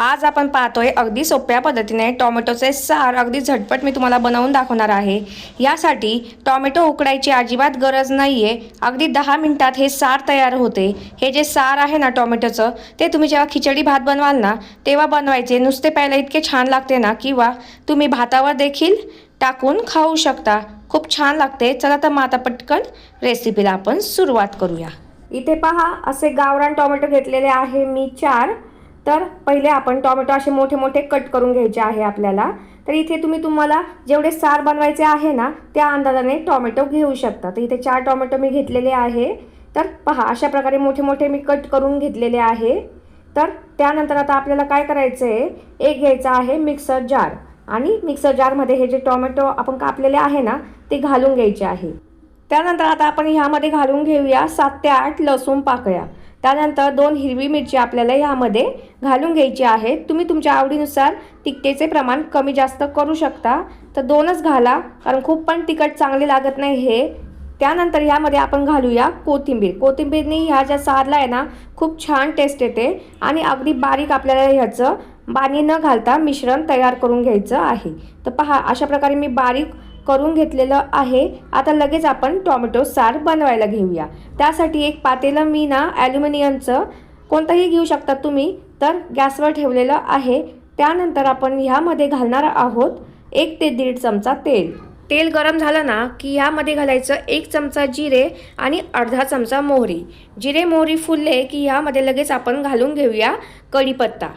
आज आपण पाहतोय अगदी सोप्या पद्धतीने टोमॅटोचे सार अगदी झटपट मी तुम्हाला बनवून दाखवणार आहे. यासाठी टोमॅटो उकडायची अजिबात गरज नाही आहे अगदी दहा मिनिटात हे सार तयार होते. हे जे सार आहे ना टोमॅटोचं ते तुम्ही जेव्हा खिचडी भात बनवाल ना तेव्हा बनवायचे. नुसते प्यायला इतके छान लागते ना किंवा तुम्ही भातावर देखील टाकून खाऊ शकता. खूप छान लागते. चला तर मग आता पटकन रेसिपीला आपण सुरुवात करूया. इथे पहा असे गावरान टोमॅटो घेतलेले आहे मी चार. तर पहिले आपण टोमॅटो असे मोठे मोठे कट करून घ्यायचे आहे आपल्याला. तर इथे तुम्ही तुम्हाला जेवढे सार बनवायचे आहे ना त्या अंदाजाने टोमॅटो घेऊ शकता. तर इथे चार टोमॅटो मी घेतलेले आहे. तर पहा अशा प्रकारे मोठे मोठे मी कट करून घेतलेले आहे. तर त्यानंतर आता आपल्याला काय करायचं आहे एक घ्यायचा आहे मिक्सर जार. आणि मिक्सर जारमध्ये हे जे टोमॅटो आपण कापलेले आहे ना ते घालून घ्यायचे आहे. त्यानंतर आता आपण ह्यामध्ये घालून घेऊया सात ते आठ लसूण पाकळ्या. त्यानंतर दोन हिरवी मिरची आपल्याला ह्यामध्ये घालून घ्यायची आहे तुम्ही तुमच्या आवडीनुसार तिखटेचे प्रमाण कमी जास्त करू शकता. तर दोनच घाला कारण खूप पण तिखट चांगले लागत नाही हे. त्यानंतर ह्यामध्ये आपण घालूया कोथिंबीर. कोथिंबीरने ह्या ज्या सारला आहे ना खूप छान टेस्ट येते आणि अगदी बारीक आपल्याला ह्याचं पाणी न घालता मिश्रण तयार करून घ्यायचं आहे. तर पहा अशा प्रकारे मी बारीक करून घेतलेलं आहे. आता लगेच आपण टोमॅटो सार बनवायला घेऊया. त्यासाठी एक पातेलं मी ना ॲल्युमिनियमचं कोणतंही घेऊ शकता तुम्ही तर गॅसवर ठेवलेलं आहे. त्यानंतर आपण ह्यामध्ये घालणार आहोत एक ते दीड चमचा तेल. तेल गरम झालं ना की ह्यामध्ये घालायचं एक चमचा जिरे आणि अर्धा चमचा मोहरी. जिरे मोहरी फुलले की ह्यामध्ये लगेच आपण घालून घेऊया कढीपत्ता.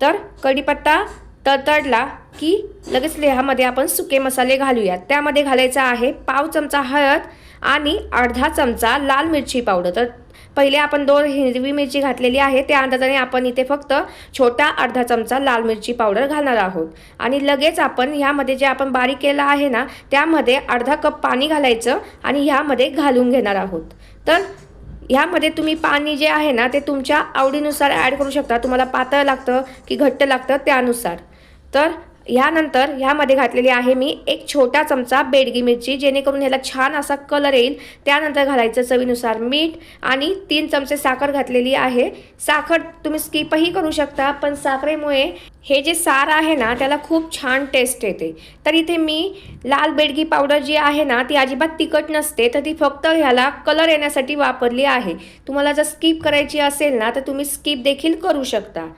तर कढीपत्ता तडतडला की लगेच ह्यामध्ये आपण सुके मसाले घालूयात. त्यामध्ये घालायचा आहे पाव चमचा हळद आणि अर्धा चमचा लाल मिरची पावडर. तर पहिले आपण दोन हिरवी मिरची घातलेली आहे. त्या अंदाजाने आपण इथे फक्त छोटा अर्धा चमचा लाल मिरची पावडर घालणार आहोत. आणि लगेच आपण ह्यामध्ये जे आपण बारीक केलं आहे ना त्यामध्ये अर्धा कप पाणी घालायचं आणि ह्यामध्ये घालून घेणार आहोत. तर ह्यामध्ये तुम्ही पाणी जे आहे ना ते तुमच्या आवडीनुसार ॲड करू शकता. तुम्हाला पातळ लागतं की घट्ट लागतं त्यानुसार. तर ह्यानंतर ह्यामध्ये घातलेली आहे मी एक छोटा चमचा बेडगी मिरची जेणेकरून ह्याला छान असा कलर येईल. त्यानंतर घालायचं चवीनुसार मीठ आणि तीन चमचे साखर घातलेली आहे. साखर तुम्ही स्किपही करू शकता पण साखरेमुळे हे जे सार आहे ना त्याला खूप छान टेस्ट येते. तर इथे मी लाल बेडगी पावडर जी आहे ना ती अजिबात तिखट नसते तर ती फक्त ह्याला कलर येण्यासाठी वापरली आहे. तुम्हाला जर स्किप करायची असेल ना तर तुम्ही स्किप देखील करू शकता.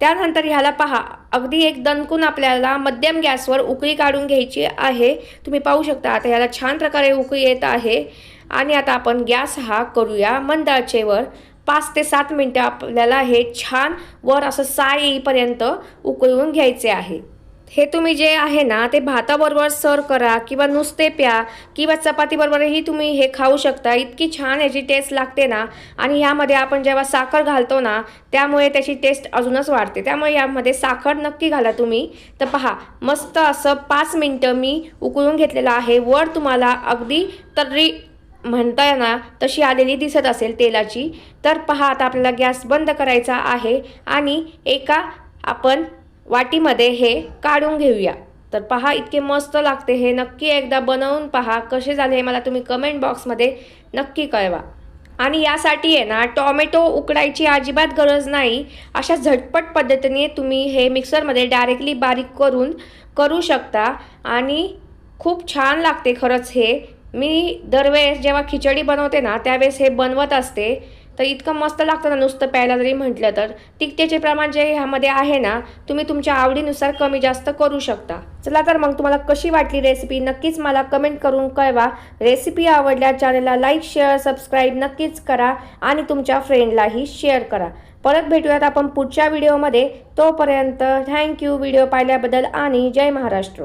त्यानंतर ह्याला पहा. अगदी एक दणकून आपल्याला मध्यम गॅसवर उकळी काढून घ्यायची आहे. तुम्ही पाहू शकता आता ह्याला छान प्रकारे उकळी येत आहे. आणि आता आपण गॅस हा करूया मंद आचेवर पाच ते सात मिनटं आपल्याला हे छान वर असं साय येईपर्यंत उकळून घ्यायचे आहे. हे तुम्ही जे आहे ना ते भाताबरोबर सर्व करा किंवा नुसते प्या किंवा चपातीबरोबरही तुम्ही हे खाऊ शकता. इतकी छान याची टेस्ट लागते ना. आणि ह्यामध्ये आपण जेव्हा साखर घालतो ना त्यामुळे त्याची टेस्ट अजूनच वाढते. त्यामुळे यामध्ये साखर नक्की घाला तुम्ही. तर पहा मस्त असं पाच मिनटं मी उकळून घेतलेलं आहे. वर तुम्हाला अगदी तर्री म्हणताय ना तशी आलेली दिसत असेल तेलाची. तर पहा आता आपल्याला गॅस बंद करायचा आहे. आणि एका आपण वाटीमध्ये हे काढून घेऊया. तर पहा इतके मस्त लागते हे. नक्की एकदा बनवून पहा. कसे झाले हे मला तुम्ही कमेंट बॉक्समध्ये नक्की कळवा. आणि यासाठी आहे ना टॉमॅटो उकडायची अजिबात गरज नाही. अशा झटपट पद्धतीने तुम्ही हे मिक्सरमध्ये डायरेक्टली बारीक करून करू शकता. आणि खूप छान लागते खरंच हे. मी दरवेळेस जेव्हा खिचडी बनवते ना त्यावेळेस हे बनवत असते. तर इतकं मस्त लागतं ना नुसतं प्यायला जरी म्हटलं तर. तिखटेचे प्रमाण जे ह्यामध्ये आहे ना तुम्ही तुमच्या आवडीनुसार कमी जास्त करू शकता. चला तर मग तुम्हाला कशी वाटली रेसिपी नक्कीच मला कमेंट करून कळवा. रेसिपी आवडल्या चॅनलला लाईक शेअर सबस्क्राईब नक्कीच करा आणि तुमच्या फ्रेंडलाही शेअर करा. परत भेटूयात आपण पुढच्या व्हिडिओमध्ये तोपर्यंत थँक्यू व्हिडिओ पाहिल्याबद्दल आणि जय महाराष्ट्र.